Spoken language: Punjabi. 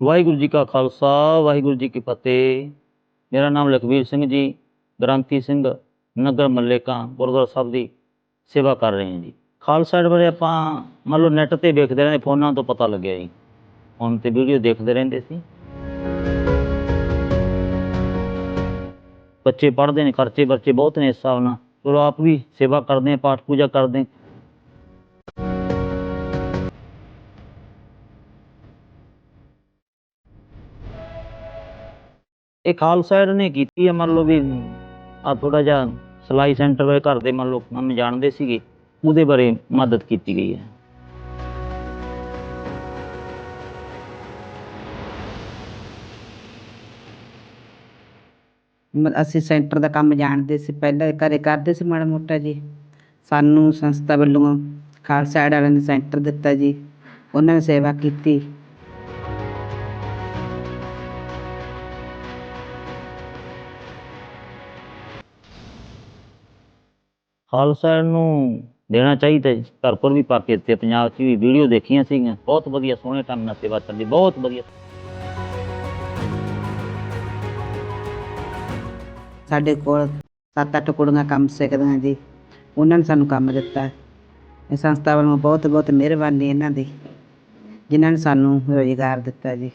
ਵਾਹਿਗੁਰੂ ਜੀ ਕਾ ਖਾਲਸਾ, ਵਾਹਿਗੁਰੂ ਜੀ ਕੀ ਫਤਿਹ। ਮੇਰਾ ਨਾਮ ਲਖਵੀਰ ਸਿੰਘ ਜੀ, ਗ੍ਰੰਥੀ ਸਿੰਘ, ਨਗਰ ਮੱਲੇਕਾਂ, ਗੁਰਦੁਆਰਾ ਸਾਹਿਬ ਦੀ ਸੇਵਾ ਕਰ ਰਹੇ ਹਾਂ ਜੀ। ਖਾਲਸਾ ਏਡ ਬਾਰੇ ਆਪਾਂ ਮੰਨ ਲਓ ਨੈੱਟ ਤੇ ਵੇਖਦੇ ਰਹਿੰਦੇ, ਫੋਨਾਂ ਤੋਂ ਪਤਾ ਲੱਗਿਆ ਜੀ। ਫੋਨ ਤੇ ਵੀਡੀਓ ਦੇਖਦੇ ਰਹਿੰਦੇ ਸੀ। ਬੱਚੇ ਪੜ੍ਹਦੇ ਨੇ, ਖਰਚੇ ਵਰਚੇ ਬਹੁਤ ਨੇ ਇਸ ਹਿਸਾਬ ਨਾਲ। ਚਲੋ ਆਪ ਵੀ ਸੇਵਾ ਕਰਦੇ ਹਾਂ, ਪਾਠ ਪੂਜਾ ਕਰਦੇ ਹਾਂ। ਇਹ ਖਾਲਸਾ ਏਡ ਨੇ ਕੀਤੀ ਹੈ ਮੰਨ ਲਓ ਵੀ ਆ ਥੋੜਾ ਜਿਹਾ ਸਿਲਾਈ ਸੈਂਟਰ ਵਾਲੇ ਘਰ ਦੇ ਮੰਨ ਲਓ ਕੰਮ ਜਾਣਦੇ ਸੀਗੇ, ਉਹਦੇ ਬਾਰੇ ਮਦਦ ਕੀਤੀ ਗਈ ਹੈ। ਅਸੀਂ ਸੈਂਟਰ ਦਾ ਕੰਮ ਜਾਣਦੇ ਸੀ, ਪਹਿਲਾਂ ਘਰੇ ਕਰਦੇ ਸੀ ਮਾੜਾ ਮੋਟਾ ਜੀ। ਸਾਨੂੰ ਸੰਸਥਾ ਵੱਲੋਂ ਖਾਲਸਾ ਐਡ ਵਾਲਿਆਂ ਨੇ ਸੈਂਟਰ ਦਿੱਤਾ ਜੀ, ਉਹਨਾਂ ਨੇ ਸੇਵਾ ਕੀਤੀ। ਖਾਲਸਾ ਏਡ ਨੂੰ ਦੇਣਾ ਚਾਹੀਦਾ ਜੀ। ਘਰ ਵੀ ਪਾ ਕੇ ਦਿੱਤੇ ਪੰਜਾਬ 'ਚ ਵੀ ਵੀਡੀਓ ਦੇਖੀਆਂ ਸੀਗੀਆਂ। ਬਹੁਤ ਵਧੀਆ, ਸੋਹਣੇ ਢੰਗ ਨਾਲ ਸੇਵਾ ਚੱਲਦੀ, ਬਹੁਤ ਵਧੀਆ। ਸਾਡੇ ਕੋਲ ਸੱਤ ਅੱਠ ਕੁੜੀਆਂ ਕੰਮ ਸਿੱਖਦੀਆਂ ਜੀ। ਉਹਨਾਂ ਨੇ ਸਾਨੂੰ ਕੰਮ ਦਿੱਤਾ। ਇਹ ਸੰਸਥਾ ਵੱਲੋਂ ਬਹੁਤ ਬਹੁਤ ਮਿਹਰਬਾਨੀ ਇਹਨਾਂ ਦੀ, ਜਿਨ੍ਹਾਂ ਨੇ ਸਾਨੂੰ ਰੁਜ਼ਗਾਰ ਦਿੱਤਾ ਜੀ।